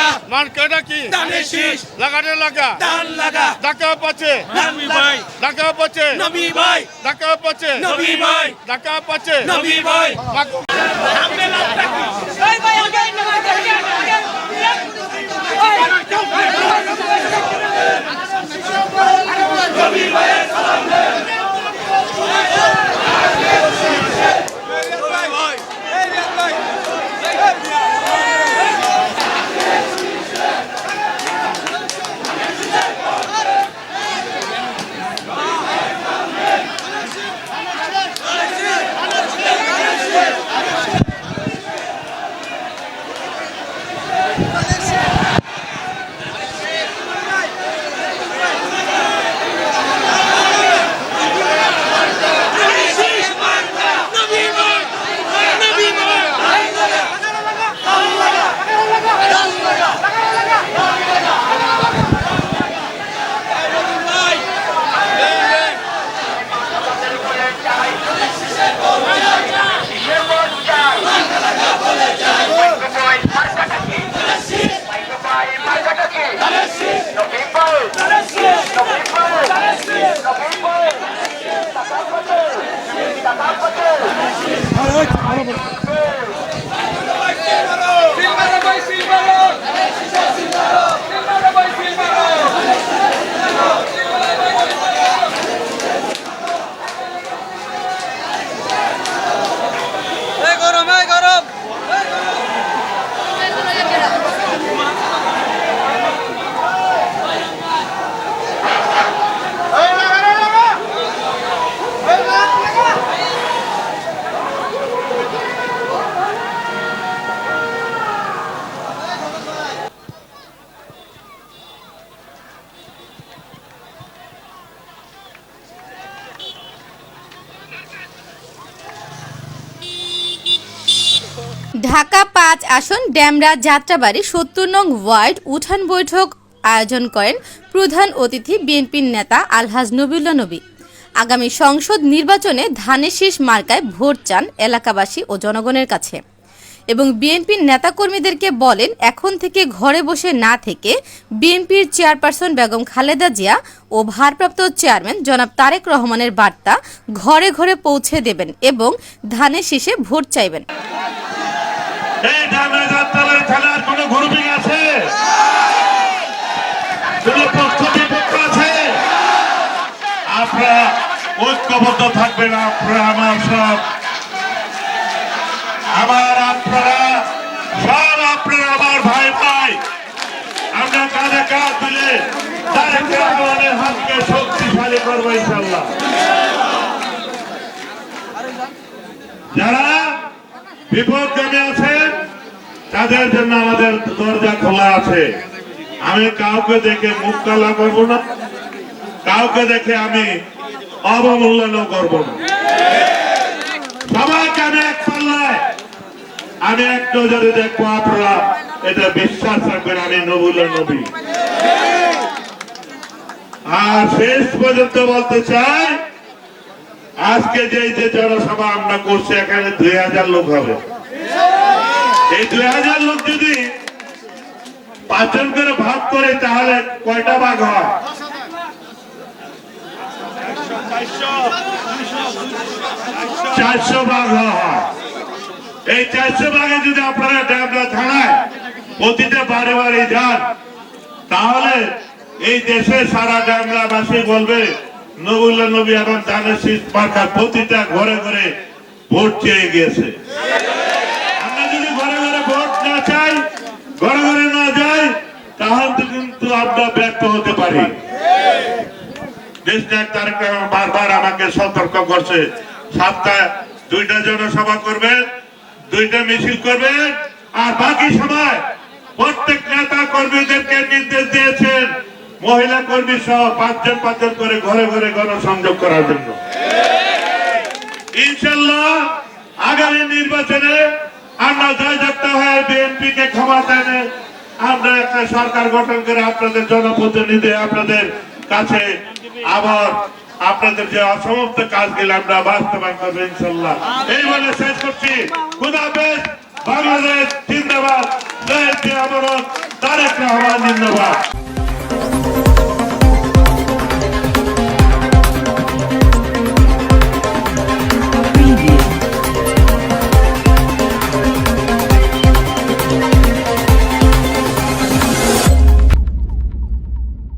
লাগা। মার্কেটা কি? ধানের শীষ। লাগা। ধান লাগা। ঢাকা পাচ্ছে নবী ভাই। ঢাকা পাচ্ছে নবী ভাই। ঢাকা পাচ্ছে নবী ভাই। ঢাকা পাচ্ছে নবী ভাই। নবী ঢাকা পাঁচ আসন ড্যামরা যাত্রাবাড়ি সত্তর নং ওয়ার্ড উঠান বৈঠক আয়োজন করেন প্রধান অতিথি বিএনপির নেতা আলহাজ নবিউল্লা নবী। আগামী সংসদ নির্বাচনে ধানের শীষ মার্কায় ভোট চান এলাকাবাসী ও জনগণের কাছে। এবং বিএনপির নেতাকর্মীদেরকে বলেন, এখন থেকে ঘরে বসে না থেকে বিএনপির চেয়ারপারসন বেগম খালেদা জিয়া ও ভারপ্রাপ্ত চেয়ারম্যান জনাব তারেক রহমানের বার্তা ঘরে ঘরে পৌঁছে দেবেন এবং ধানের শীষে ভোট চাইবেন। এই ঐক্যবদ্ধ থাকবেন, আপনারা আমার সব। আমার আপনারা, সব আপনারা আমার ভাই ভাই। আমরা কাঁধে কাঁধ দিলে হাতকে শক্তিশালী করব ইনশাল্লাহ। যারা বিপদগামী আছেন তাদের জন্য আমাদের দরজা খোলা আছে। আমি কাউকে দেখে মুখ কালা করব না, কাউকে দেখে আমি অবমূল্যায়ন করব না। সবাইকে আমি এক পাল্লায়, আমি এক নজরে দেখব আপনারা, এটা বিশ্বাস রাখবেন, আমি নবুল্লা নবী। আর শেষ পর্যন্ত বলতে চাই আজকে যে যে জনসভা আমরা করছি, এখানে দুই হাজার লোক হবে। এই দুই হাজার লোক যদি পাঁচজন করে ভাগ করে, তাহলে কয়টা ভাগ হয়? চারশো ভাগ হয়। এই চারশো ভাগে যদি আপনারা ড্যামরা থানায় প্রতিটা বারে বারে যান, তাহলে এই দেশে সারা ড্যামরাবাসী বলবে নবুল্লা নবী এবং ধানের শীষ মার্কার প্রতিটা ঘরে ঘরে ভোট চেয়ে গিয়েছে। আমরা যদি ঘরে ঘরে ভোট না চাই, ঘরে ঘরে না যাই, তাহলে কিন্তু আমরা ব্যর্থ হতে পারি। বারবার আমাকে সতর্ক করছে। দুইটা আর বাকি নির্দেশ দিয়েছেন। মহিলা কর্মী সহ পাঁচজন পাঁচজন করে ঘরে ঘরে গণসংযোগ করার জন্য। ইনশাল্লাহ আগামী নির্বাচনে আমরা জয়যুক্ত হয়ে বিএনপি কে ক্ষমতায় এনে আমরা একটা সরকার গঠন করে আপনাদের জনপ্রতিনিধি আপনাদের কাছে আবার আপনাদের যে অসমাপ্ত কাজগুলো আমরা বাস্তবায়ন করব ইনশাল্লাহ। এই বলে শেষ করছি। খুদাফেজ বাংলাদেশ জিন্দাবাদ। জয় আমরণ তারেক রহমান জিন্দাবাদ।